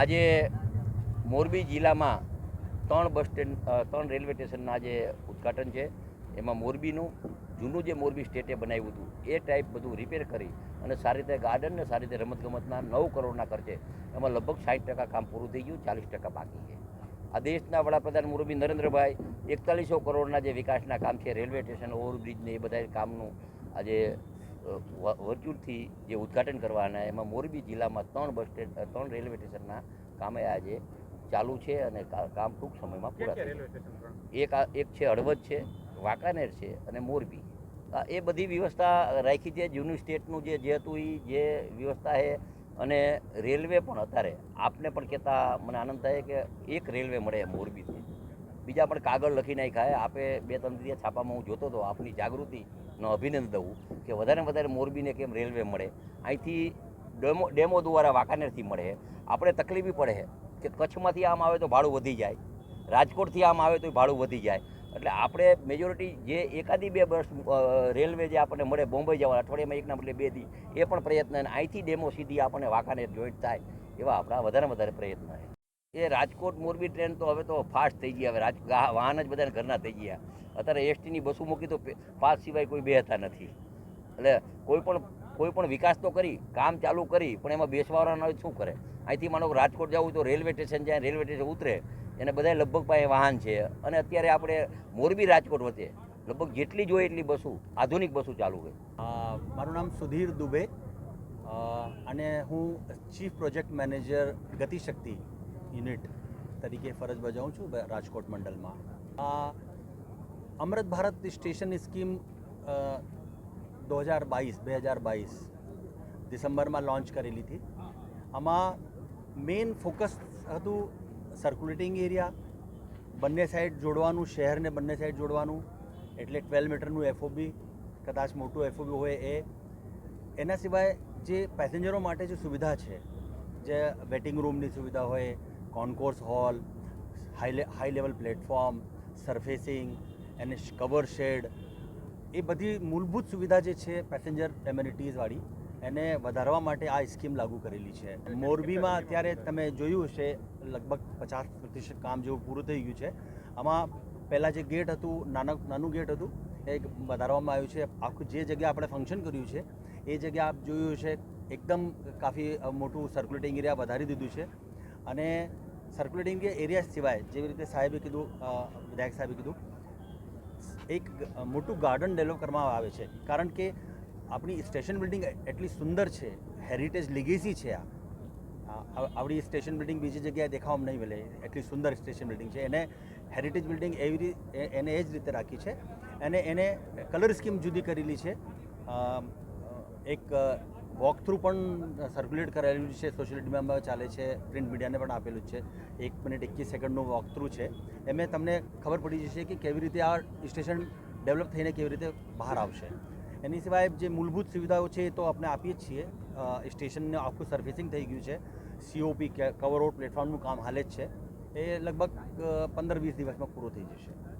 આજે મોરબી જિલ્લામાં ત્રણ બસ સ્ટેન્ડ ત્રણ રેલવે સ્ટેશનના આજે ઉદ્ઘાટન છે. એમાં મોરબીનું જૂનું જે મોરબી સ્ટેટે બનાવ્યું હતું, એ ટાઈપ બધું રિપેર કરી અને સારી રીતે ગાર્ડન ને સારી રીતે રમતગમતના નવ કરોડના ખર્ચે એમાં લગભગ સાઠ ટકા કામ પૂરું થઈ ગયું, ચાલીસ ટકા બાકી છે. આ દેશના વડાપ્રધાન મોરબી નરેન્દ્રભાઈ એકતાલીસો કરોડના જે વિકાસના કામ છે, રેલવે સ્ટેશન ઓવરબ્રિજ ને એ બધા કામનું આજે વર્ચ્યુઅલથી જે ઉદ્ઘાટન કરવાના એમાં મોરબી જિલ્લામાં ત્રણ બસ સ્ટેન્ડ ત્રણ રેલવે સ્ટેશનના કામે આજે ચાલુ છે અને કામ ટૂંક સમયમાં પૂરા થશે એક આ એક છે હળવદ છે વાંકાનેર છે અને મોરબી. એ બધી વ્યવસ્થા રાખી છે. જૂનું સ્ટેટનું જે જે હતું એ જે વ્યવસ્થા છે અને રેલવે પણ અત્યારે આપને પણ કહેતા મને આનંદ થાય કે એક રેલવે મળે મોરબીથી. બીજા પણ કાગળ લખી નાખ્યા આપે બે ત્રણ દિવસ છાપામાં હું જોતો હતો આપની જાગૃતિનો અભિનંદન દઉં કે વધારે વધારે મોરબીને કેમ રેલવે મળે? અહીંથી ડેમો ડેમો દ્વારા વાંકાનેરથી મળે. આપણે તકલીફી પડે કે કચ્છમાંથી આમ આવે તો ભાડું વધી જાય. રાજકોટથી આમ આવે તો ભાડું વધી જાય. એટલે આપણે મેજોરિટી જે એકાદી બે બસ રેલવે જે આપણને મળે, બોમ્બે જવા, અઠવાડિયામાં એકના બદલે બે દી, એ પણ પ્રયત્ન. અને અહીંથી ડેમો સીધી આપણને વાંકાનેર જોઈન્ટ થાય એવા આપણા વધારે વધારે પ્રયત્ન છે. એ રાજકોટ મોરબી ટ્રેન તો હવે તો ફાસ્ટ થઈ ગયા હવે રાજ વાહન જ બધાને ઘરના થઈ ગયા. અત્યારે એસટીની બસો મૂકી તો પાસ સિવાય કોઈ બેહતા નથી. એટલે કોઈ પણ કોઈ પણ વિકાસ તો કરી, કામ ચાલુ કરી, પણ એમાં બેસવાવાળા શું કરે? અહીંથી માનો રાજકોટ જવું તો રેલવે સ્ટેશન જાય, રેલવે સ્ટેશન ઉતરે, એને બધા લગભગ પાસે વાહન છે. અને અત્યારે આપણે મોરબી રાજકોટ વચ્ચે લગભગ જેટલી જોઈએ એટલી બસો, આધુનિક બસો ચાલુ ગઈ મારું નામ સુધીર દુબે. અને હું chief project manager Gatishakti. Unit તરીકે ફરજ બજાવું છું રાજકોટ મંડળમાં આ અમૃત ભારત સ્ટેશન સ્કીમ દો હજાર બાવીસ, બે હજાર બાવીસ ડિસેમ્બરમાં લોન્ચ કરેલી હતી આમાં મેઇન ફોકસ હતું સર્ક્યુલેટિંગ એરિયા બંને સાઈડ જોડવાનું, શહેરને બંને સાઈડ જોડવાનું, એટલે ટ્વેલ્વ મીટરનું એફઓબી કદાચ મોટું એફઓબી હોય એ. એના સિવાય જે પેસેન્જરો માટે જે સુવિધા છે, જે વેટિંગ રૂમની સુવિધા હોય concourse hall high high level platform surfacing એને કવર શેડ એ બધી મૂળભૂત સુવિધા જે છે પેસેન્જર એમ્યુનિટીઝવાળી એને વધારવા માટે આ સ્કીમ લાગુ કરેલી છે. મોરબીમાં અત્યારે તમે જોયું હશે, લગભગ પચાસ પ્રતિશત કામ જેવું પૂરું થઈ ગયું છે. આમાં પહેલાં જે ગેટ હતું, નાના, નાનું ગેટ હતું, એ વધારવામાં આવ્યું છે. આખું જે જગ્યા આપણે ફંક્શન કર્યું છે, એ જગ્યા આપ જોયું છે એકદમ કાફી મોટું સર્ક્યુલેટિંગ એરિયા વધારી દીધું છે. અને સર્ક્યુલેટિંગ એરિયા સિવાય જેવી રીતે સાહેબે કીધું વિધાયક સાહેબે કીધું, એક મોટું ગાર્ડન ડેવલપ કરવામાં આવે છે. કારણ કે આપણી સ્ટેશન બિલ્ડિંગ એટલી સુંદર છે હેરિટેજ લીગેસી છે આ. આ- આ- આવડી સ્ટેશન બિલ્ડિંગ બીજી જગ્યાએ દેખાવામાં નહીં મળે, એટલી સુંદર સ્ટેશન બિલ્ડિંગ છે. એને હેરિટેજ બિલ્ડિંગ એવી રીતે એને એ જ રીતે રાખી છે. અને એને કલર સ્કીમ જુદી કરેલી છે. એક વોક થ્રુ પણ સર્ક્યુલેટ કરાયેલું છે સોશિયલ મીડિયામાં ચાલે છે પ્રિન્ટ મીડિયાને પણ આપેલું છે. એક મિનિટ એકવીસ સેકન્ડનું વોક થ્રુ છે એમાં તમને ખબર પડી જશે કે કેવી રીતે આ સ્ટેશન ડેવલપ થઈને કેવી રીતે બહાર આવશે. એની સિવાય જે મૂળભૂત સુવિધાઓ છે એ તો આપણે આપીએ જ છીએ. સ્ટેશનને આખું સર્વિસિંગ થઈ ગયું છે. સીઓપી કવર રોડ પ્લેટફોર્મનું કામ હાલે જ છે. એ લગભગ પંદર વીસ દિવસમાં પૂરું થઈ જશે.